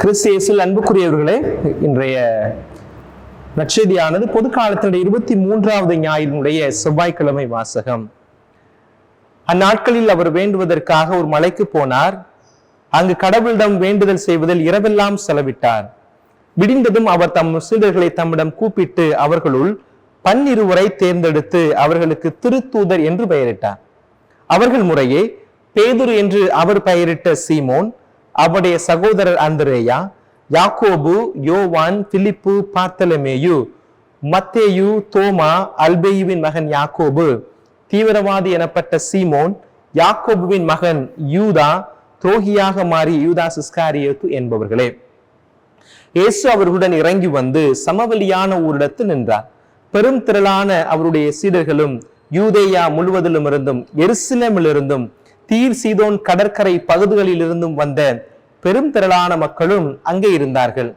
கிறிஸ்தியேசில் அன்புக்குரியவர்களே இன்றைய நற்செய்தியானது பொது காலத்தினுடைய இருபத்தி மூன்றாவது ஞாயிறினுடைய செவ்வாய்க்கிழமை வாசகம். அந்நாட்களில் அவர் வேண்டுவதற்காக ஒரு மலைக்கு போனார். அங்கு கடவுளிடம் வேண்டுதல் செய்வதில் இரவெல்லாம் செலவிட்டார். விடிந்ததும் அவர் தம் சீடர்களை தம்மிடம் கூப்பிட்டு அவர்களுள் பன்னிருவரை தேர்ந்தெடுத்து அவர்களுக்கு திருத்தூதர் என்று பெயரிட்டார். அவர்கள் முறையே பேதுரு என்று அவர் பெயரிட்ட சீமோன் அவருடைய சகோதரர் அந்திரேயா யாக்கோபு யோவான் பிலிப்பு பார்த்தலமேயு மத்தேயு தோமா அல்பேயுவின் மகன் யாக்கோபு தீவிரவாதி எனப்பட்ட சீமோன் யாக்கோபுவின் மகன் யூதா துரோகியாக மாறி யூதா சிஸ்காரியத்து என்பவர்களே. இயேசு அவர்களுடன் இறங்கி வந்து சமவெளியான ஊரிடத்து நின்றார். பெரும் திரளான அவருடைய சீடர்களும் யூதேயா முழுவதிலும் இருந்தும் எருசலேமிலிருந்தும் தீர் சீதோன் கடற்கரை பகுதிகளிலிருந்தும் வந்த பெரும் திரளான மக்களும் அங்கே இருந்தார்கள்.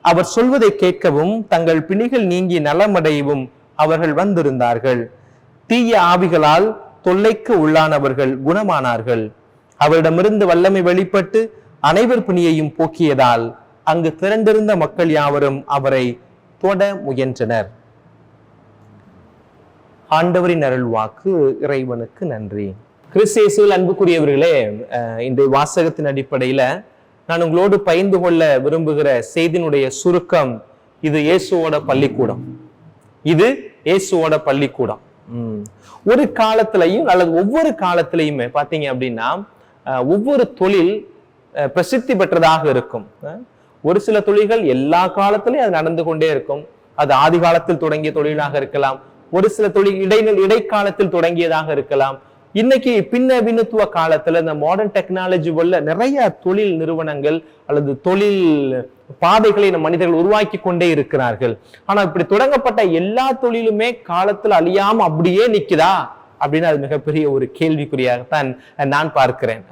அவர் சொல்வதை கேட்கவும் தங்கள் பிணிகள் நீங்கி நலமடையவும் அவர்கள் வந்திருந்தார்கள். தீய ஆவிகளால் தொல்லைக்கு உள்ளானவர்கள் குணமானார்கள். அவரிடமிருந்து வல்லமை வெளிப்பட்டு அனைவர் பிணியையும் போக்கியதால் அங்கு திரண்டிருந்த மக்கள் யாவரும் அவரை தொட முயன்றனர். ஆண்டவரின் அருள் வாக்கு இறைவனுக்கு நன்றி. கிறிஸ்தேசுவில் அன்புக்குரியவர்களே அஹ், இன்றைய வாசகத்தின் அடிப்படையில நான் உங்களோடு பகிர்ந்து கொள்ள விரும்புகிற செய்தியினுடைய சுருக்கம் இது இயேசுவோட பள்ளிக்கூடம். இது இயேசுவோட பள்ளிக்கூடம். உம். ஒரு காலத்திலையும் அல்லது ஒவ்வொரு காலத்திலையுமே பார்த்தீங்க அப்படின்னா ஒவ்வொரு தொழில் பிரசித்தி பெற்றதாக இருக்கும். ஒரு சில தொழில்கள் எல்லா காலத்திலையும் அது நடந்து கொண்டே இருக்கும். அது ஆதி காலத்தில் தொடங்கிய தொழிலாக இருக்கலாம். ஒரு சில தொழில் இடை இடைக்காலத்தில் தொடங்கியதாக இருக்கலாம். இன்னைக்கு பின்னவீனத்துவ காலத்துல இந்த மாடர்ன் டெக்னாலஜி உள்ள நிறைய தொழில் நிறுவனங்கள் அல்லது தொழில் பாதைகளை நம் மனிதர்கள் உருவாக்கி கொண்டே இருக்கிறார்கள். ஆனா இப்படி தொடங்கப்பட்ட எல்லா தொழிலுமே காலத்துல அழியாம அப்படியே நிக்குதா? அப்படின்னு அது மிகப்பெரிய ஒரு கேள்விக்குறியாகத்தான் நான் பார்க்கிறேன்.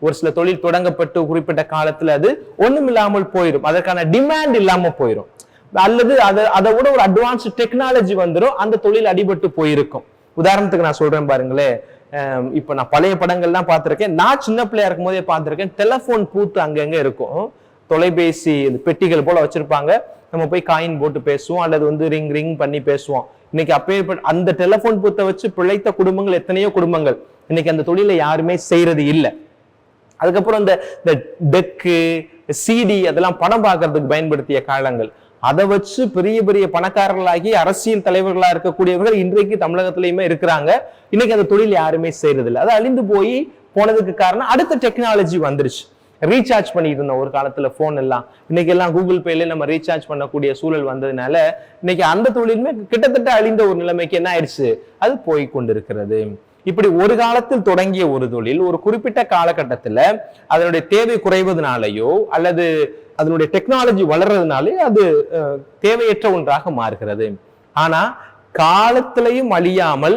ஒரு சில தொழில் தொடங்கப்பட்டு குறிப்பிட்ட காலத்துல அது ஒண்ணும் இல்லாமல் போயிடும் அதற்கான டிமாண்ட் இல்லாம போயிடும் அல்லது அதை அதை விட ஒரு அட்வான்ஸ்டு டெக்னாலஜி வந்துடும் அந்த தொழில் அடிபட்டு போயிருக்கும். உதாரணத்துக்கு நான் சொல்றேன் பாருங்களேன். இப்போ நான் பழைய படங்கள்லாம் பார்த்துருக்கேன். நான் சின்ன பிள்ளையா இருக்கும் போதே பார்த்துருக்கேன். டெலஃபோன் பூத்து அங்கங்கே இருக்கும். தொலைபேசி இந்த பெட்டிகள் போல வச்சிருப்பாங்க. நம்ம போய் காயின் போட்டு பேசுவோம். அல்லது வந்து ரிங் ரிங் பண்ணி பேசுவோம். இன்னைக்கு அப்பே அந்த டெலிஃபோன் பூத்தை வச்சு பிழைத்த குடும்பங்கள் எத்தனையோ குடும்பங்கள். இன்னைக்கு அந்த தொழிலை யாருமே செய்யறது இல்லை. அதுக்கப்புறம் இந்த இந்த டெக்கு சிடி அதெல்லாம் படம் பார்க்கறதுக்கு பயன்படுத்திய காலங்கள். அதை வச்சு பெரிய பெரிய பணக்காரர்களாகி அரசியல் தலைவர்களா இருக்கக்கூடியவர்கள் இன்றைக்கு தமிழகத்திலயுமே இருக்கிறாங்க. இன்னைக்கு அந்த தொழில் யாருமே செய்யறதில்லை அது அழிந்து போய் போனதுக்கு காரணம் அடுத்த டெக்னாலஜி வந்துருச்சு. ரீசார்ஜ் பண்ணிட்டு இருந்தோம். ஒரு காலத்துல போன் எல்லாம். இன்னைக்கு எல்லாம் கூகுள் பேல நம்ம ரீசார்ஜ் பண்ணக்கூடிய சூழல் வந்ததுனால இன்னைக்கு அந்த தொழிலுமே கிட்டத்தட்ட அழிந்த ஒரு நிலைமைக்கு என்ன ஆயிடுச்சு? அது போய் கொண்டிருக்கிறது. இப்படி ஒரு காலத்தில் தொடங்கிய ஒரு தொழில் ஒரு குறிப்பிட்ட காலகட்டத்துல அதனுடைய தேவை குறைவதனாலேயோ அல்லது அதனுடைய டெக்னாலஜி வளர்றதுனாலே அது தேவையற்ற ஒன்றாக மாறுகிறது. ஆனா காலத்திலையும் அழியாமல்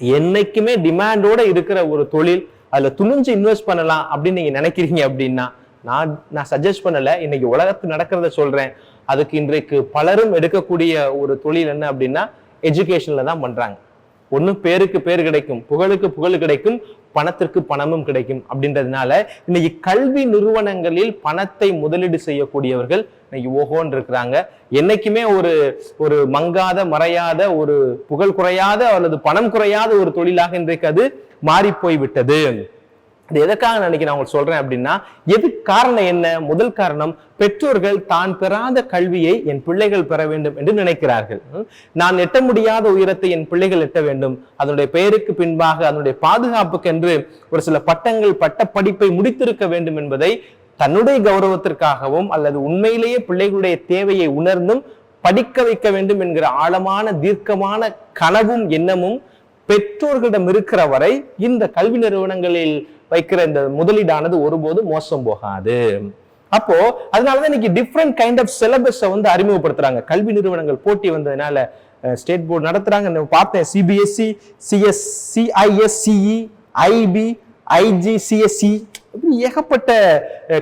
என்னைக்குமே டிமாண்டோட இருக்கிற ஒரு தொழில் அதில் துணிஞ்சு இன்வெஸ்ட் பண்ணலாம் அப்படின்னு நீங்க நினைக்கிறீங்க அப்படின்னா நான் நான் சஜஸ்ட் பண்ணல. இன்னைக்கு உலகத்து நடக்கிறத சொல்றேன். அதுக்கு இன்றைக்கு பலரும் எடுக்கக்கூடிய ஒரு தொழில் என்ன அப்படின்னா எஜுகேஷன்ல தான் பண்றாங்க. ஒன்று பேருக்கு பேர் கிடைக்கும் புகழுக்கு புகழ் கிடைக்கும் பணத்திற்கு பணமும் கிடைக்கும் அப்படின்றதுனால இன்னைக்கு கல்வி நிறுவனங்களில் பணத்தை முதலீடு செய்யக்கூடியவர்கள் இன்னைக்கு ஓஹோன்னு இருக்கிறாங்க. என்னைக்குமே ஒரு ஒரு மங்காத மறையாத ஒரு புகழ் குறையாத அல்லது பணம் குறையாத ஒரு தொழிலாக இன்றைக்கு அது மாறி போய் விட்டது இது எதற்காக நினைக்க நான் உங்களுக்கு சொல்றேன் அப்படின்னா எது காரணம் என்ன? முதல் காரணம் பெற்றோர்கள் தான் பெறாத கல்வியை என் பிள்ளைகள் பெற வேண்டும் என்று நினைக்கிறார்கள். நான் எட்ட முடியாத உயரத்தை என் பிள்ளைகள் எட்ட வேண்டும். அதனுடைய பெயருக்கு பின்பாக அதனுடைய பாதுகாப்புக்கு என்று ஒரு சில பட்டங்கள் பட்ட படிப்பை முடித்திருக்க வேண்டும் என்பதை தன்னுடைய கௌரவத்திற்காகவும் அல்லது உண்மையிலேயே பிள்ளைகளுடைய தேவையை உணர்ந்தும் படிக்க வைக்க வேண்டும் என்கிற ஆழமான தீர்க்கமான கனவும் எண்ணமும் பெற்றோர்களிடம் இருக்கிற வரை இந்த கல்வி நிறுவனங்களில் வைக்கிற இந்த முதலீடானது ஒருபோதும் மோசம் போகாது. அப்போ அதனாலதான் இன்னைக்கு டிஃப்ரெண்ட் கைண்ட் ஆஃப் சிலபஸை வந்து அறிமுகப்படுத்துறாங்க. கல்வி நிறுவனங்கள் போட்டி வந்ததுனால ஸ்டேட் போர்டு நடத்துறாங்க. நான் பார்த்தேன் CBSE CS CISCE IB IG CSC இப்படி ஏகப்பட்ட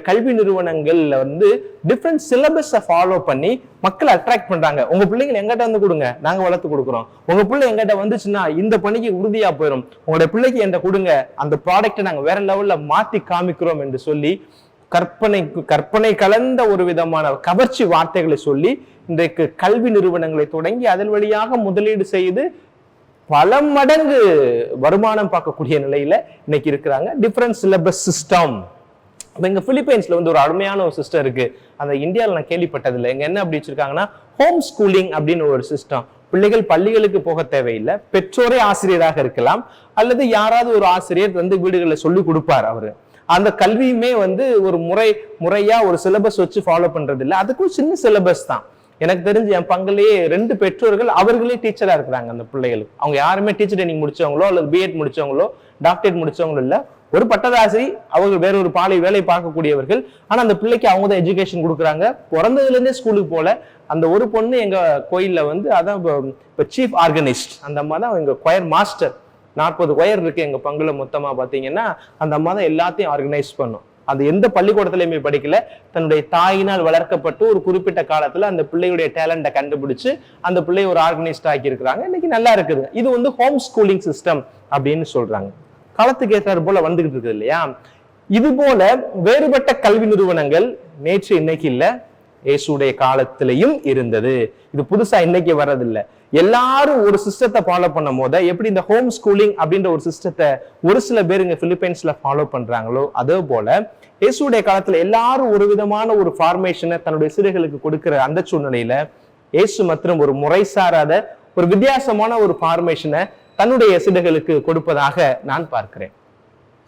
கல்வி நிறுவனங்கள்ல வந்து டிஃப்ரெண்ட் சிலபஸை ஃபாலோ பண்ணி மக்களை அட்ராக்ட் பண்றாங்க. உங்க பிள்ளைங்க எங்கிட்ட வந்து கொடுங்க நாங்க வளர்த்து கொடுக்குறோம். உங்க பிள்ளை எங்கிட்ட வந்துச்சுன்னா இந்த பணிக்கு உறுதியா போயிடும் உங்களோட பிள்ளைக்கு என்கிட்ட கொடுங்க அந்த ப்ராடக்ட்டை நாங்க வேற லெவல்ல மாத்தி காமிக்கிறோம் என்று சொல்லி கற்பனை கற்பனை கலந்த ஒரு விதமான கவர்ச்சி வார்த்தைகளை சொல்லி இன்றைக்கு கல்வி நிறுவனங்களை தொடங்கி அதன் வழியாக முதலீடு செய்து பல மடங்கு வருமானம் பார்க்கக்கூடிய நிலையில இன்னைக்கு இருக்கிறாங்க. டிஃப்ரெண்ட் சிலபஸ் சிஸ்டம் இப்போ இங்க பிலிப்பைன்ஸ்ல வந்து ஒரு அருமையான ஒரு சிஸ்டம் இருக்கு. அந்த இந்தியாவில் நான் கேள்விப்பட்டதில்லை. இங்கே என்ன அப்படி வச்சிருக்காங்கன்னா ஹோம் ஸ்கூலிங் அப்படின்னு ஒரு சிஸ்டம் பிள்ளைகள் பள்ளிகளுக்கு போக தேவையில்லை. பெற்றோரே ஆசிரியராக இருக்கலாம். அல்லது யாராவது ஒரு ஆசிரியர் வந்து வீடுகளில் சொல்லி கொடுப்பார் அவரு. அந்த கல்வியுமே வந்து ஒரு முறை முறையா ஒரு சிலபஸ் வச்சு ஃபாலோ பண்றது இல்லை அதுக்கும் சின்ன சிலபஸ் தான். எனக்கு தெரிஞ்சு என் பங்கிலேயே ரெண்டு பெற்றோர்கள் அவர்களே டீச்சராக இருக்கிறாங்க அந்த பிள்ளைகளுக்கு. அவங்க யாருமே டீச்சர் ட்ரைனிங் முடிச்சவங்களோ அல்லது பிஎட் முடிச்சவங்களோ டாக்டரேட் முடிச்சவங்களோ இல்லை. ஒரு பட்டதாசி அவங்க வேற ஒரு பாலை வேலை பார்க்கக்கூடியவர்கள். ஆனா அந்த பிள்ளைக்கு அவங்க தான் எஜுகேஷன் கொடுக்குறாங்க. பிறந்ததுல இருந்தே ஸ்கூலுக்கு போல. அந்த ஒரு பொண்ணு எங்க கோயில்ல வந்து அதான் இப்போ சீஃப் ஆர்கனிஸ்ட் அந்த அம்மா தான் எங்க கொயர் மாஸ்டர் நாற்பது கொயர் இருக்கு எங்க பங்குல மொத்தமா பாத்தீங்கன்னா அந்த அம்மா தான் எல்லாத்தையும் ஆர்கனைஸ் பண்ணும். அது எந்த பள்ளிக்கூடத்திலையுமே படிக்கல. தன்னுடைய தாயினால் வளர்க்கப்பட்டு ஒரு குறிப்பிட்ட காலத்துல அந்த பிள்ளையுடைய டேலண்ட்டை கண்டுபிடிச்சு அந்த பிள்ளையை ஒரு ஆர்கனைஸ்ட் ஆக்கி இருக்கிறாங்க இன்னைக்கு நல்லா இருக்குது. இது வந்து ஹோம் ஸ்கூலிங் சிஸ்டம் அப்படின்னு சொல்றாங்க. காலத்துக்கு ஏற்றாறு போல வந்துகிட்டு இருக்குது இல்லையா? இது போல வேறுபட்ட கல்வி நிறுவனங்கள் நேற்று இன்னைக்கு இல்ல இயேசுடைய காலத்திலையும் இருந்தது. இது புதுசா இன்னைக்கு வர்றதில்லை. எல்லாரும் ஒரு சிஸ்டத்தை ஃபாலோ பண்ணும் போது எப்படி இந்த ஹோம் ஸ்கூலிங் அப்படின்ற ஒரு சிஸ்டத்தை ஒரு சில பேர் இங்க பிலிப்பைன்ஸ்ல ஃபாலோ பண்றாங்களோ அதே போல இயேசுடைய காலத்துல எல்லாரும் ஒரு விதமான ஒரு ஃபார்மேஷனை தன்னுடைய சிறுகளுக்கு கொடுக்கிற அந்த சூழ்நிலையில இயேசு மற்றும் ஒரு முறை சாராத ஒரு வித்தியாசமான ஒரு ஃபார்மேஷனை தன்னுடைய சிறுகளுக்கு கொடுப்பதாக நான் பார்க்கிறேன்.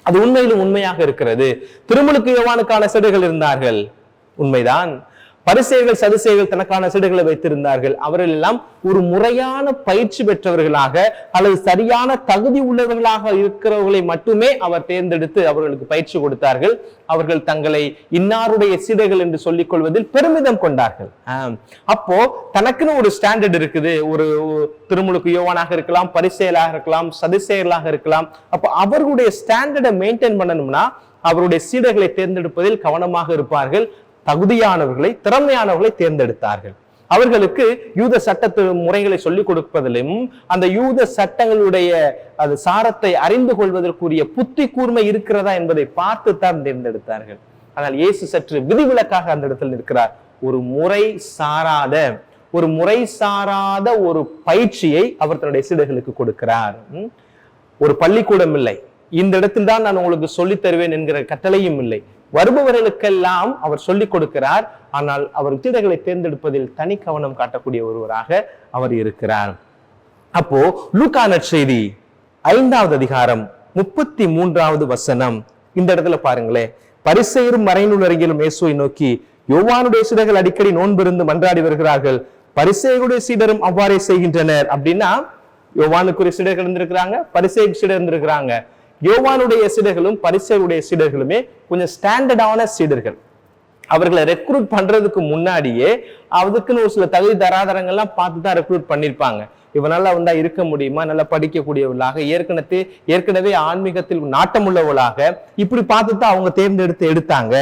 அது உண்மையிலும் உண்மையாக இருக்கிறது. திருமலுக்கு யோவானுக்கான சிடுகள் இருந்தார்கள். உண்மைதான். பரிசேகள் சதுசேகள் தனக்கான சீடுகளை வைத்திருந்தார்கள். அவர்கள் எல்லாம் ஒரு முறையான பயிற்சி பெற்றவர்களாக அல்லது சரியான தகுதி உள்ளவர்களாக இருக்கிறவர்களை மட்டுமே அவர் தேர்ந்தெடுத்து அவர்களுக்கு பயிற்சி கொடுத்தார்கள். அவர்கள் தங்களை இன்னாருடைய சீடைகள் என்று சொல்லிக் கொள்வதில் பெருமிதம் கொண்டார்கள். அப்போ தனக்குன்னு ஒரு ஸ்டாண்டர்ட் இருக்குது. ஒரு திருமுழுக்கு யோவானாக இருக்கலாம் பரிசெயலாக இருக்கலாம் சதிசெயலாக இருக்கலாம். அப்போ அவர்களுடைய ஸ்டாண்டர்டை மெயின்டைன் பண்ணணும்னா அவருடைய சீடர்களை தேர்ந்தெடுப்பதில் கவனமாக இருப்பார்கள். தகுதியானவர்களை திறமையானவர்களை தேர்ந்தெடுத்தார்கள். அவர்களுக்கு யூத சட்டத்து முறைகளை சொல்லிக் கொடுப்பதிலும் அந்த யூத சட்டங்களுடைய அது சாரத்தை அறிந்து கொள்வதற்குரிய புத்தி கூர்மை இருக்கிறதா என்பதை பார்த்து தான் தேர்ந்தெடுத்தார்கள். ஆனால் இயேசு சற்று விதிவிலக்காக அந்த இடத்தில் நிற்கிறார். ஒரு முறை சாராத ஒரு முறை சாராத ஒரு பயிற்சியை அவர் தன்னுடைய சீடர்களுக்கு கொடுக்கிறார். ஒரு பள்ளிக்கூடம் இல்லை. இந்த இடத்தில் தான் நான் உங்களுக்கு சொல்லித் தருவேன் என்கிற கட்டளையும் இல்லை. வருபவர்களுக்கெல்லாம் அவர் சொல்லிக் கொடுக்கிறார். ஆனால் அவர் சீடர்களை தேர்ந்தெடுப்பதில் தனி கவனம் காட்டக்கூடிய ஒருவராக அவர் இருக்கிறார். அப்போ லூக்கா நற்செய்தி ஐந்தாவது அதிகாரம் முப்பத்தி மூன்றாவது வசனம். இந்த இடத்துல பாருங்களேன். பரிசெயரும் மறைநூலருகிலும் இயேசுவை நோக்கி யோவானுடைய சீடர்கள் அடிக்கடி நோன்பிருந்து மன்றாடி வருகிறார்கள். பரிசேயருடைய சீடரும் அவ்வாறே செய்கின்றனர். அப்படின்னா யோவானுக்குரிய சீடர்கள் இருந்திருக்கிறாங்க பரிசேயர் சீடர் இருந்திருக்கிறாங்க. யோவானுடைய சீடர்களும் பரிசருடைய சீடர்களுமே கொஞ்சம் ஸ்டாண்டர்டான சீடர்கள். அவர்களை ரெக்ரூட் பண்றதுக்கு முன்னாடியே அதுக்குன்னு ஒரு சில தகுதி தராதரங்கள்லாம் பார்த்து தான் ரெக்ரூட் பண்ணியிருப்பாங்க இவனால் வந்தா இருக்க முடியுமா? நல்லா படிக்கக்கூடியவர்களாக ஏற்கனவே ஏற்கனவே ஆன்மீகத்தில் நாட்டமுள்ளவளாக இப்படி பார்த்து தான் அவங்க தேர்ந்தெடுத்து எடுத்தாங்க.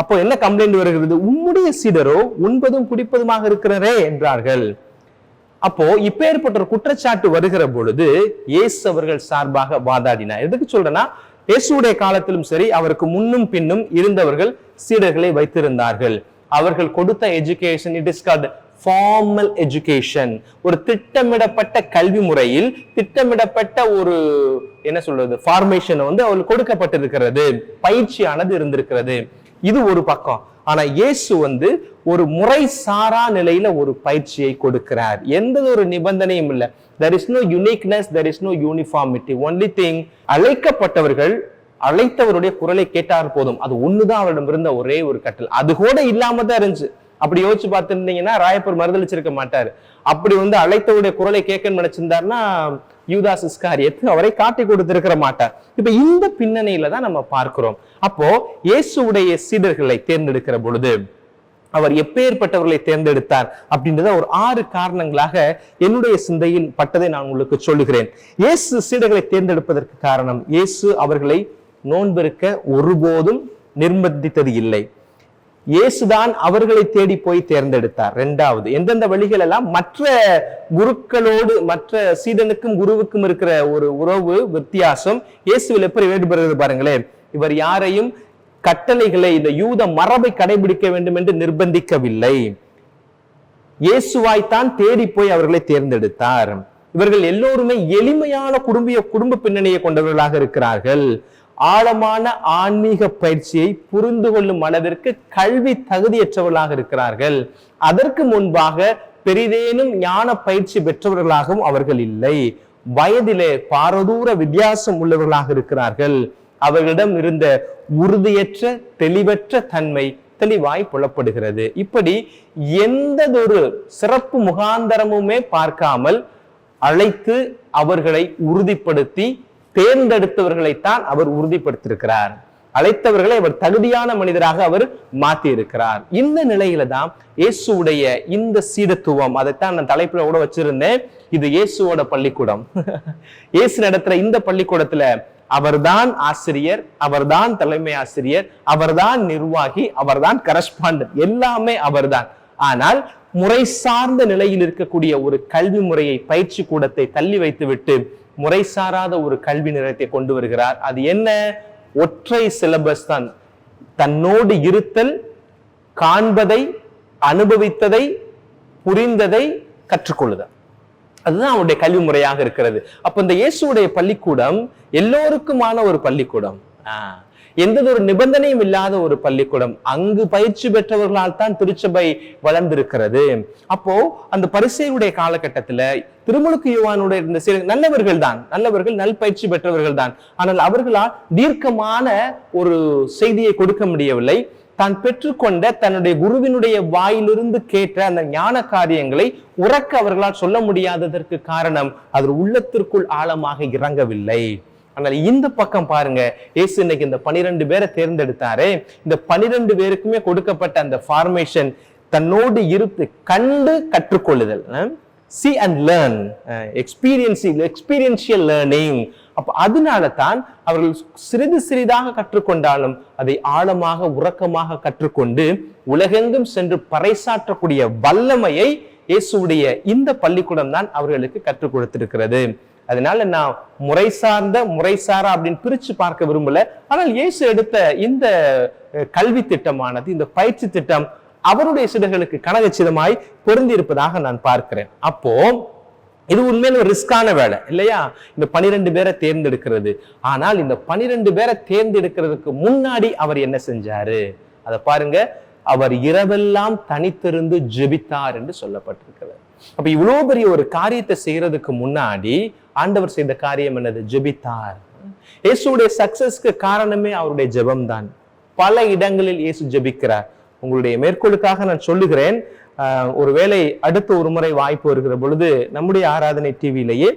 அப்போ என்ன கம்ப்ளைண்ட் வருகிறது? உம்முடைய சீடரோ உண்பதும் குடிப்பதுமாக இருக்கிறரே என்றார்கள். அப்போ இப்பேற்பட்ட ஒரு குற்றச்சாட்டு வருகிற பொழுது இயேசு அவர்கள் சார்பாக வாதாடினார். எதுக்கு சொல்றேன்னா இயேசுடைய காலத்திலும் சரி அவருக்கு முன்னும் பின்னும் இருந்தவர்கள் சீடர்களை வைத்திருந்தார்கள். அவர்கள் கொடுத்த education it is called formal education ஒரு திட்டமிடப்பட்ட கல்வி முறையில் திட்டமிடப்பட்ட ஒரு என்ன சொல்றது ஃபார்மேஷன் வந்து அவர்கள் கொடுக்கப்பட்டிருக்கிறது. பயிற்சியானது இருந்திருக்கிறது. இது ஒரு பக்கம். ஆனா இயேசு வந்து ஒரு முறை சாரா நிலையில ஒரு பயிற்சியை கொடுக்கிறார். எந்த ஒரு நிபந்தனையும் இல்லை. There is no uniqueness there is no uniformity only thing அழைக்கப்பட்டவர்கள் அழைத்தவருடைய குரலை கேட்டார் போதும். அது ஒண்ணுதான் அவரிடம் இருந்த ஒரே ஒரு கட்டல். அது கூட இல்லாம தான் இருந்துச்சு. அப்படி யோசிச்சு பார்த்துருந்தீங்கன்னா ராயப்பூர் மறுதளிச்சிருக்க மாட்டார். அப்படி வந்து அழைத்தவுடைய குரலை கேட்கன்னு நினைச்சிருந்தாருன்னா யூதாஸ் இஸ்காரியத்து அவரை காட்டி கொடுத்திருக்கிற மாட்டார். இப்ப இந்த பின்னணியில தான் நம்ம பார்க்கிறோம். அப்போ இயேசுடைய சீடர்களை தேர்ந்தெடுக்கிற பொழுது அவர் எப்பேற்பட்டவர்களை தேர்ந்தெடுத்தார் அப்படின்றத ஒரு ஆறு காரணங்களாக என்னுடைய சிந்தையில் பட்டதை நான் உங்களுக்கு சொல்லுகிறேன். இயேசு சீடர்களை தேர்ந்தெடுப்பதற்கு காரணம் இயேசு அவர்களை நோன்பிருக்க ஒருபோதும் நிர்பந்தித்தது இல்லை. இயேசுதான் அவர்களை தேடி போய் தேர்ந்தெடுத்தார். ரெண்டாவது எந்தெந்த வழிகள் எல்லாம் மற்ற குருக்களோடு மற்ற சீடனுக்கும் குருவுக்கும் இருக்கிற ஒரு உறவு வித்தியாசம் இயேசுவில் எப்படி வேறுபடுகிறது பாருங்களேன். இவர் யாரையும் கட்டளைகளை இந்த யூத மரபை கடைபிடிக்க வேண்டும் என்று நிர்பந்திக்கவில்லை. இயேசுவாய்த்தான் தேடி போய் அவர்களை தேர்ந்தெடுத்தார். இவர்கள் எல்லோருமே எளிமையான குடும்ப குடும்ப பின்னணியை கொண்டவர்களாக இருக்கிறார்கள். ஆழமான ஆன்மீக பயிற்சியை புரிந்து கொள்ளும் அளவிற்கு கல்வி தகுதியற்றவர்களாக இருக்கிறார்கள். அதற்கு முன்பாக பெரிதேனும் ஞான பயிற்சி பெற்றவர்களாகவும் அவர்கள் இல்லை. வயதிலே பாரதூர வித்தியாசம் உள்ளவர்களாக இருக்கிறார்கள். அவர்களிடம் இருந்த உறுதியற்ற தெளிவற்ற தன்மை தெளிவாய் புலப்படுகிறது. இப்படி எந்ததொரு சிறப்பு முகாந்தரமுமே பார்க்காமல் அழைத்து அவர்களை உறுதிப்படுத்தி தேர்ந்தெடுத்தவர்களைத்தான் அவர் உறுதிப்படுத்தியிருக்கிறார். அழைத்தவர்களை அவர் தகுதியான மனிதராக அவர் மாத்தி இருக்கிறார் இந்த நிலையில தான் இயேசுடைய இந்த சீடத்துவம் அதைத்தான் நான் தலைப்புல கூட வச்சிருந்தேன். இது இயேசுவோட பள்ளிக்கூடம். இயேசு நடத்துற இந்த பள்ளிக்கூடத்துல அவர்தான் ஆசிரியர் அவர்தான் தலைமை ஆசிரியர் அவர்தான் நிர்வாகி அவர்தான் கரஸ்பாண்டன்ட் எல்லாமே அவர்தான். ஆனால் முறை சார்ந்த நிலையில் இருக்கக்கூடிய ஒரு கல்வி முறையை பயிற்சி கூடத்தை தள்ளி வைத்துவிட்டு முறைசாராத ஒரு கல்வி நிலையத்தை கொண்டு வருகிறார். அது என்ன? ஒற்றை சிலபஸ் தான். தன்னோடு இருத்தல் காண்பதை அனுபவித்ததை புரிந்ததை கற்றுக்கொள்ளுதல். அதுதான் அவனுடைய கல்வி முறையாக இருக்கிறது. அப்ப இந்த இயேசுடைய பள்ளிக்கூடம் எல்லோருக்குமான ஒரு பள்ளிக்கூடம். ஆஹ் எந்த ஒரு நிபந்தனையும் இல்லாத ஒரு பள்ளிக்கூடம். அங்கு பயிற்சி பெற்றவர்களால் தான் திருச்சபை வளர்ந்திருக்கிறது. அப்போ அந்த பரிசையுடைய காலகட்டத்துல திருமுழுக்கு யுவானுடைய இருந்த சில நல்லவர்கள் தான். நல்லவர்கள் நல் பயிற்சி பெற்றவர்கள் தான். ஆனால் அவர்களால் தீர்க்கமான ஒரு செய்தியை கொடுக்க முடியவில்லை. தான் பெற்றுக்கொண்ட தன்னுடைய குருவினுடைய வாயிலிருந்து கேட்ட அந்த ஞான காரியங்களை உறக்க அவர்களால் சொல்ல முடியாததற்கு காரணம் அது உள்ளத்திற்குள் ஆழமாக இறங்கவில்லை. ஆனால் இந்த பக்கம் பாருங்க இயேசு இன்னைக்கு இந்த பனிரெண்டு பேரை தேர்ந்தெடுத்தாரே. இந்த பனிரெண்டு பேருக்குமே கொடுக்கப்பட்ட அந்த ஃபார்மேஷன் தன்னோடு இருத்து கண்டு கற்றுக்கொள்ளுதல் see and learn experience experiential learning அப்போ அதனால தான் அவர்கள் சிறிது சிறிதாக கற்றுக்கொண்டாலும் அதை ஆழமாக உறக்கமாக கற்றுக்கொண்டு உலகெங்கும் சென்று பறைசாற்றக்கூடிய வல்லமையை இயேசுடைய இந்த பள்ளிக்கூடம் தான் அவர்களுக்கு கற்றுக் கொடுத்திருக்கிறது. அதனால நான் முறை சார்ந்த முறை சாரா அப்படின்னு பிரிச்சு பார்க்க விரும்பல. ஆனால் இயேசு எடுத்த இந்த கல்வி திட்டமானது இந்த பயிற்சி திட்டம் அவருடைய சிடர்களுக்கு கனகச்சிதமாய் பொருந்தி இருப்பதாக நான் பார்க்கிறேன். அப்போ இது உண்மையில ஒரு ரிஸ்கான வேலை இல்லையா? இந்த பனிரெண்டு பேரை தேர்ந்தெடுக்கிறது. ஆனால் இந்த பனிரெண்டு பேரை தேர்ந்தெடுக்கிறதுக்கு முன்னாடி அவர் என்ன செஞ்சாரு? அதை பாருங்க. அவர் இரவெல்லாம் தனித்திருந்து ஜெபித்தார் என்று சொல்லப்பட்டிருக்கிறது. அப்ப இவ்வளவு பெரிய ஒரு காரியத்தை செய்யறதுக்கு முன்னாடி ஆண்டவர் செய்த காரியம் என்னது? ஜெபித்தார். இயேசுடைய சக்சஸ்க்கு காரணமே அவருடைய ஜெபம்தான். பல இடங்களில் இயேசு ஜெபிக்கிறார். உங்களுடைய மேற்கோளுக்காக நான் சொல்லுகிறேன் ஒருவேளை அடுத்த ஒரு முறை வாய்ப்பு வருகிற பொழுது நம்முடைய ஆராதனை டிவியிலேயே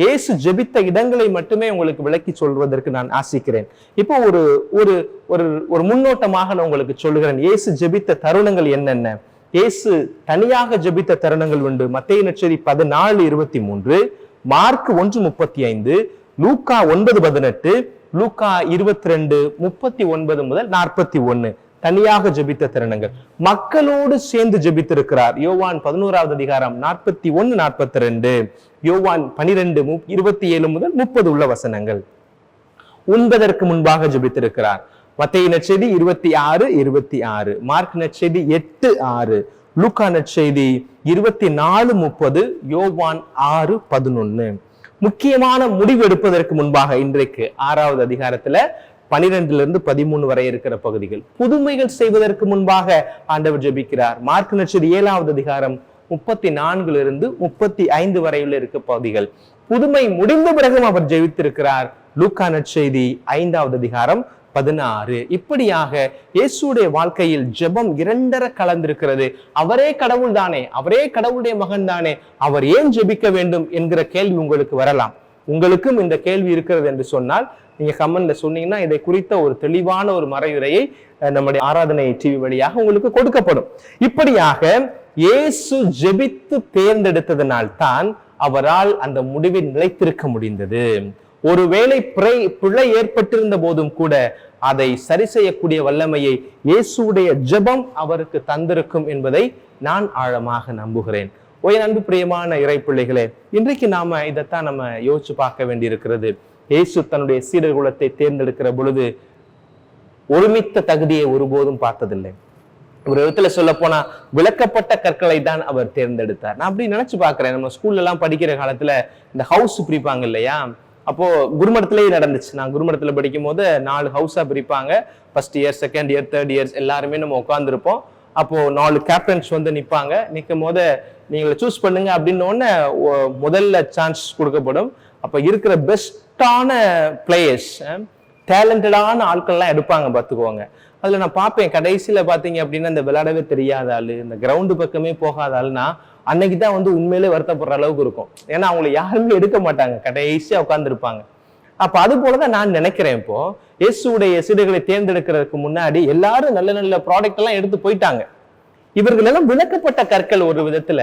இயேசு ஜெபித்த இடங்களை மட்டுமே உங்களுக்கு விளக்கி சொல்வதற்கு நான் ஆசிக்கிறேன். இப்போ ஒரு ஒரு ஒரு ஒரு முன்னோட்டமாக நான் உங்களுக்கு சொல்லுகிறேன். இயேசு ஜெபித்த தருணங்கள் என்னென்ன? இயேசு தனியாக ஜெபித்த தருணங்கள் உண்டு. மத்திய நச்சரி பதினாலு இருபத்தி மூன்று. மார்க் ஒன்று முப்பத்தி ஐந்து லூக்கா ஒன்பது பதினெட்டு லூக்கா இருபத்தி ரெண்டு முப்பத்தி ஒன்பது முதல் நாற்பத்தி ஒன்னு தனியாக ஜெபித்த தருணங்கள். மக்களோடு சேர்ந்து ஜெபித்திருக்கிறார். யோவான் பதினோராவது அதிகாரம் நாற்பத்தி ஒன்னு நாற்பத்தி ரெண்டு. யோவான் பனிரெண்டு இருபத்தி ஏழு முதல் முப்பது உள்ள வசனங்கள். உண்பதற்கு முன்பாக ஜெபித்திருக்கிறார். மத்திய நச்செடி இருபத்தி ஆறு இருபத்தி ஆறு. மார்க் நச்செடி எட்டு ஆறு. லூக்கா நற்செய்தி இருபத்தி நாலு முப்பது யோவான் ஆறு பதினொன்னு. முக்கியமான முடிவு எடுப்பதற்கு முன்பாக இன்றைக்கு ஆறாவது அதிகாரத்துல பனிரெண்டுல இருந்து பதிமூணு வரை இருக்கிற பகுதிகள். புதுமைகள் செய்வதற்கு முன்பாக ஆண்டவர் ஜெபிக்கிறார். மார்க் நட்சதி ஏழாவது அதிகாரம் முப்பத்தி நான்குல இருந்து முப்பத்தி ஐந்து வரையுள்ள இருக்க பகுதிகள். புதுமை முடிந்த பிறகும் அவர் ஜெபித்திருக்கிறார். லூக்கா நற்செய்தி ஐந்தாவது அதிகாரம் பதினாறு. இப்படியாக இயேசுடைய வாழ்க்கையில் ஜெபம் இரண்டர கலந்திருக்கிறது. அவரே கடவுள் தானே அவரே கடவுளுடைய மகன் தானே அவர் ஏன் ஜெபிக்க வேண்டும் என்கிற கேள்வி உங்களுக்கு வரலாம். உங்களுக்கும் இந்த கேள்வி இருக்கிறது என்று சொன்னால் நீங்க கமெண்ட்ல சொன்னீங்கன்னா இதை குறித்த ஒரு தெளிவான ஒரு மறையுரையை நம்முடைய ஆராதனை டிவி வழியாக உங்களுக்கு கொடுக்கப்படும். இப்படியாக இயேசு ஜெபித்து தேர்ந்தெடுத்ததனால் தான் அவரால் அந்த முடிவை நிலைத்திருக்க முடிந்தது. ஒருவேளை பிழை பிழை ஏற்பட்டிருந்த போதும் கூட அதை சரி செய்யக்கூடிய வல்லமையை இயேசுடைய ஜெபம் அவருக்கு தந்திருக்கும் என்பதை நான் ஆழமாக நம்புகிறேன். ஓய் அன்பு பிரியமான இறை பிள்ளைகளே இன்றைக்கு நாம இதைத்தான் நம்ம யோசிச்சு பார்க்க வேண்டியிருக்கிறது. இயேசு தன்னுடைய சீடர்குலத்தை தேர்ந்தெடுக்கிற பொழுது ஒருமித்த தகுதியை ஒருபோதும் பார்த்ததில்லை. ஒரு விதத்துல சொல்ல போனா விளக்கப்பட்ட கற்களை தான் அவர் தேர்ந்தெடுத்தார். நான் அப்படி நினைச்சு பாக்குறேன் நம்ம ஸ்கூல்ல எல்லாம் படிக்கிற காலத்துல இந்த ஹவுஸ் பிரிப்பாங்க இல்லையா? அப்போ குருமடத்திலேயே நடந்துச்சு. நான் குருமடத்துல படிக்கும் போது நாலு ஹவுஸா பிரிப்பாங்க. First year second year third years எல்லாருமே நம்ம உட்காந்துருப்போம் அப்போ நாலு கேப்டன்ஸ் வந்து நிப்பாங்க. நிற்கும் போது நீங்களை சூஸ் பண்ணுங்க அப்படின்னு உடனே முதல்ல சான்ஸ் கொடுக்கப்படும். அப்ப இருக்கிற பெஸ்டான பிளேயர்ஸ் டேலண்டடான ஆட்கள்லாம் எடுப்பாங்க பார்த்துக்கோங்க. அதுல நான் பார்ப்பேன். கடைசியில பாத்தீங்க அப்படின்னா இந்த விளையாடவே தெரியாத ஆளு இந்த கிரவுண்டு பக்கமே போகாத ஆளுனா அன்னைக்கு தான் வந்து உண்மையிலே வருத்தப்படுற அளவுக்கு இருக்கும். ஏன்னா அவங்கள யாருமே எடுக்க மாட்டாங்க. கடைசியாக உட்காந்துருப்பாங்க அப்ப அது போலதான் நான் நினைக்கிறேன் இப்போ. இயேசுடைய சீடர்களை தேர்ந்தெடுக்கிறதுக்கு முன்னாடி எல்லாரும் நல்ல நல்ல ப்ராடக்ட் எல்லாம் எடுத்து போயிட்டாங்க. இவர்கள் எல்லாம் விளக்கப்பட்ட கற்கள் ஒரு விதத்துல.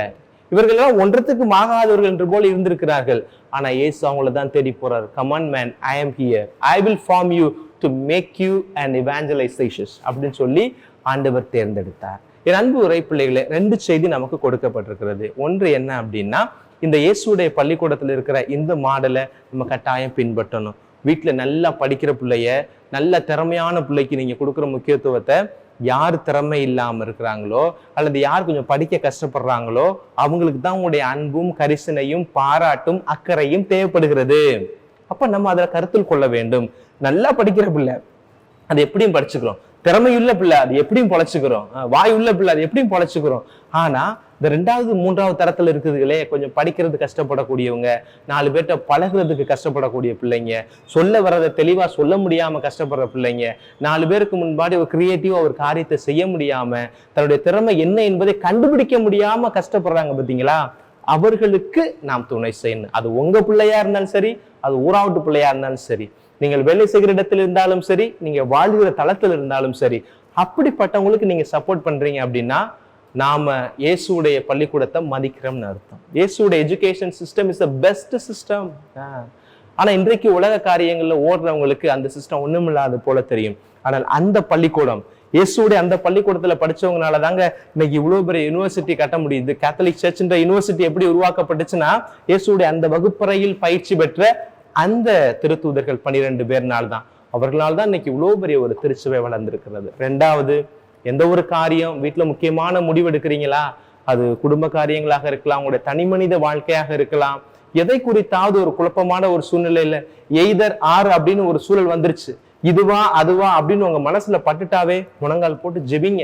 இவர்கள் எல்லாம் ஒன்றத்துக்கு ஆகாதவர்கள் என்று போல இருந்திருக்கிறார்கள். ஆனா இயேசு அவங்கள தான் தேடி போறார். Come on man I am here I will form you to make you and evangelisers அப்படின்னு சொல்லி ஆண்டவர் தேர்ந்தெடுத்தார். என் அன்பு உரை பிள்ளைகளே ரெண்டு செய்தி நமக்கு கொடுக்கப்பட்டிருக்கிறது. ஒன்று என்ன அப்படின்னா இந்த இயேசுடைய பள்ளிக்கூடத்தில் இருக்கிற இந்த மாடலை நம்ம கட்டாயம் பின்பற்றணும். வீட்டில் நல்லா படிக்கிற பிள்ளைய நல்ல திறமையான பிள்ளைக்கு நீங்கள் கொடுக்குற முக்கியத்துவத்தை யார் திறமை இல்லாமல் இருக்கிறாங்களோ அல்லது யார் கொஞ்சம் படிக்க கஷ்டப்படுறாங்களோ அவங்களுக்கு தான் உங்களுடைய அன்பும் கரிசனையும் பாராட்டும் அக்கறையும் தேவைப்படுகிறது. அப்போ நம்ம அதில் கருத்தில் கொள்ள வேண்டும். நல்லா படிக்கிற பிள்ளை அது எப்படியும் படிச்சுக்கிறோம். திறமையுள்ள பிள்ளை அது எப்படியும் பொழைச்சுக்கிறோம். வாய் உள்ள பிள்ளை அது எப்படியும் பொழைச்சுக்கிறோம். ஆனா இந்த ரெண்டாவது மூன்றாவது தரத்துல இருக்குதுகளே கொஞ்சம் படிக்கிறது கஷ்டப்படக்கூடியவங்க நாலு பேர்கிட்ட பழகுறதுக்கு கஷ்டப்படக்கூடிய பிள்ளைங்க சொல்ல வர்றதை தெளிவா சொல்ல முடியாம கஷ்டப்படுற பிள்ளைங்க நாலு பேருக்கு முன்பாடி ஒரு கிரியேட்டிவா ஒரு காரியத்தை செய்ய முடியாம தன்னுடைய திறமை என்ன என்பதை கண்டுபிடிக்க முடியாம கஷ்டப்படுறாங்க பாத்தீங்களா அவர்களுக்கு நாம் துணை செய்யணும். அது உங்க பிள்ளையா இருந்தாலும் சரி அது ஊராவட்டு பிள்ளையா இருந்தாலும் சரி நீங்கள் வேலை செய்கிற இடத்துல இருந்தாலும் சரி நீங்க வாழ்கிற தளத்தில் இருந்தாலும் சரி அப்படிப்பட்டவங்களுக்கு நீங்க சப்போர்ட் பண்றீங்க அப்படின்னா நாம இயேசுடைய பள்ளிக்கூடத்தை மதிக்கிறோம்னு அர்த்தம். இயேசுடைய education system is the best system ஆனா இன்றைக்கு உலக காரியங்களில் ஓடுறவங்களுக்கு அந்த சிஸ்டம் ஒண்ணுமில்லாத போல தெரியும். ஆனால் அந்த பள்ளிக்கூடம் இயேசுடைய அந்த பள்ளிக்கூடத்தில் படிச்சவங்கனால தாங்க இன்னைக்கு இவ்வளோ பெரிய யூனிவர்சிட்டி கட்ட முடியுது. கேத்தலிக் சர்ச்ன்ற யூனிவர்சிட்டி எப்படி உருவாக்கப்பட்டுச்சுன்னா இயேசுடைய அந்த வகுப்பறையில் பயிற்சி பெற்ற அந்த திருத்தூதர்கள் பன்னிரெண்டு பேர்னால தான் அவர்களால் தான் இன்னைக்கு இவ்வளோ பெரிய ஒரு திருச்சபை வளர்ந்துருக்கிறது. ரெண்டாவது எந்த ஒரு காரியம் வீட்டில் முக்கியமான முடிவு எடுக்கிறீங்களா? அது குடும்ப காரியங்களாக இருக்கலாம் உங்களுடைய தனிமனித வாழ்க்கையாக இருக்கலாம். எதை குறித்தாவது ஒரு குழப்பமான ஒரு சூழ்நிலையில எய்தர் ஆறு அப்படின்னு ஒரு சூழல் வந்துருச்சு. இதுவா அதுவா அப்படின்னு உங்க மனசுல பட்டுட்டாவே முழங்கால் போட்டு ஜெபிங்க.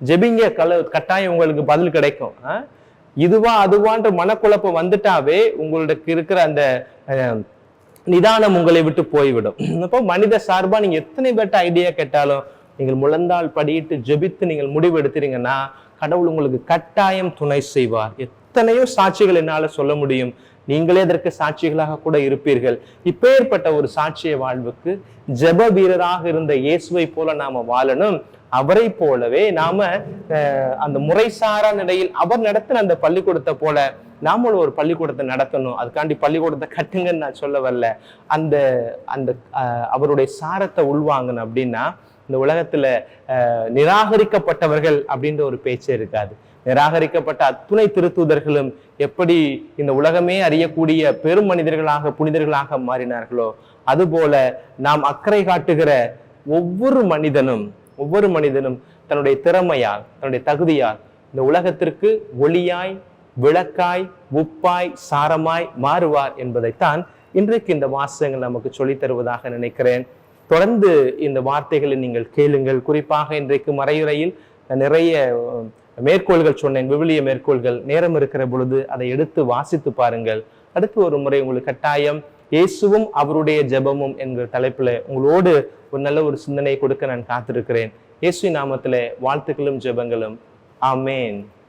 ஜெபிங்க கல கட்டாயம் உங்களுக்கு பதில் கிடைக்கும். ஆ? இதுவா அதுவான்ற மனக்குழப்பம் வந்துட்டாவே உங்களுக்கு இருக்கிற அந்த நிதானம் உங்களை விட்டு போய்விடும். அப்போ மனித சார்பா நீங்க எத்தனை பேர்ட்ட ஐடியா கேட்டாலும் நீங்கள் முழந்தால் படியிட்டு ஜெபித்து நீங்கள் முடிவு எடுத்தீங்கன்னா கடவுள் உங்களுக்கு கட்டாயம் துணை செய்வார். எத்தனையோ சாட்சிகள் என்னால் சொல்ல முடியும். நீங்களே அதற்கு சாட்சிகளாக கூட இருப்பீர்கள். இப்பேற்பட்ட ஒரு சாட்சிய வாழ்வுக்கு ஜெப வீரராக இருந்த இயேசுவை போல நாம வாழணும். அவரை போலவே நாம அஹ், அந்த முறைசாரா நிலையில் அவர் நடத்தின அந்த பள்ளிக்கூடத்தை போல நாமளும் ஒரு பள்ளிக்கூடத்தை நடத்தணும். அதுக்காண்டி பள்ளிக்கூடத்தை கட்டுங்கன்னு நான் சொல்ல வரல. அந்த அந்த அஹ், அவருடைய சாரத்தை உள்வாங்கணும் அப்படின்னா இந்த உலகத்துல நிராகரிக்கப்பட்டவர்கள் அப்படின்ற ஒரு பேச்சே இருக்காது. நிராகரிக்கப்பட்ட அத்துணை திருத்தூதர்களும் எப்படி இந்த உலகமே அறியக்கூடிய பெரும் மனிதர்களாக புனிதர்களாக மாறினார்களோ அதுபோல நாம் அக்கறை காட்டுகிற ஒவ்வொரு மனிதனும் ஒவ்வொரு மனிதனும் தன்னுடைய திறமையால் தன்னுடைய தகுதியால் இந்த உலகத்திற்கு ஒளியாய் விளக்காய் உப்பாய் சாரமாய் மாறுவார் என்பதைத்தான் இன்றைக்கு இந்த வாசகங்கள் நமக்கு சொல்லித் தருவதாக நினைக்கிறேன். தொடர்ந்து இந்த வார்த்தைகளை நீங்கள் கேளுங்கள். குறிப்பாக இன்றைக்கு மறையுறையில் நிறைய மேற்கோள்கள் சொன்னேன் விவிலிய மேற்கோள்கள். நேரம் இருக்கிற பொழுது அதை எடுத்து வாசித்து பாருங்கள். அடுத்து ஒரு முறை உங்களுக்கு கட்டாயம் இயேசுவும் அவருடைய ஜெபமும் என்கிற தலைப்பில் உங்களோடு ஒரு நல்ல ஒரு சிந்தனை கொடுக்க நான் காத்திருக்கிறேன். இயேசு நாமத்தில் வாழ்த்துக்களும் ஜெபங்களும். ஆமேன்.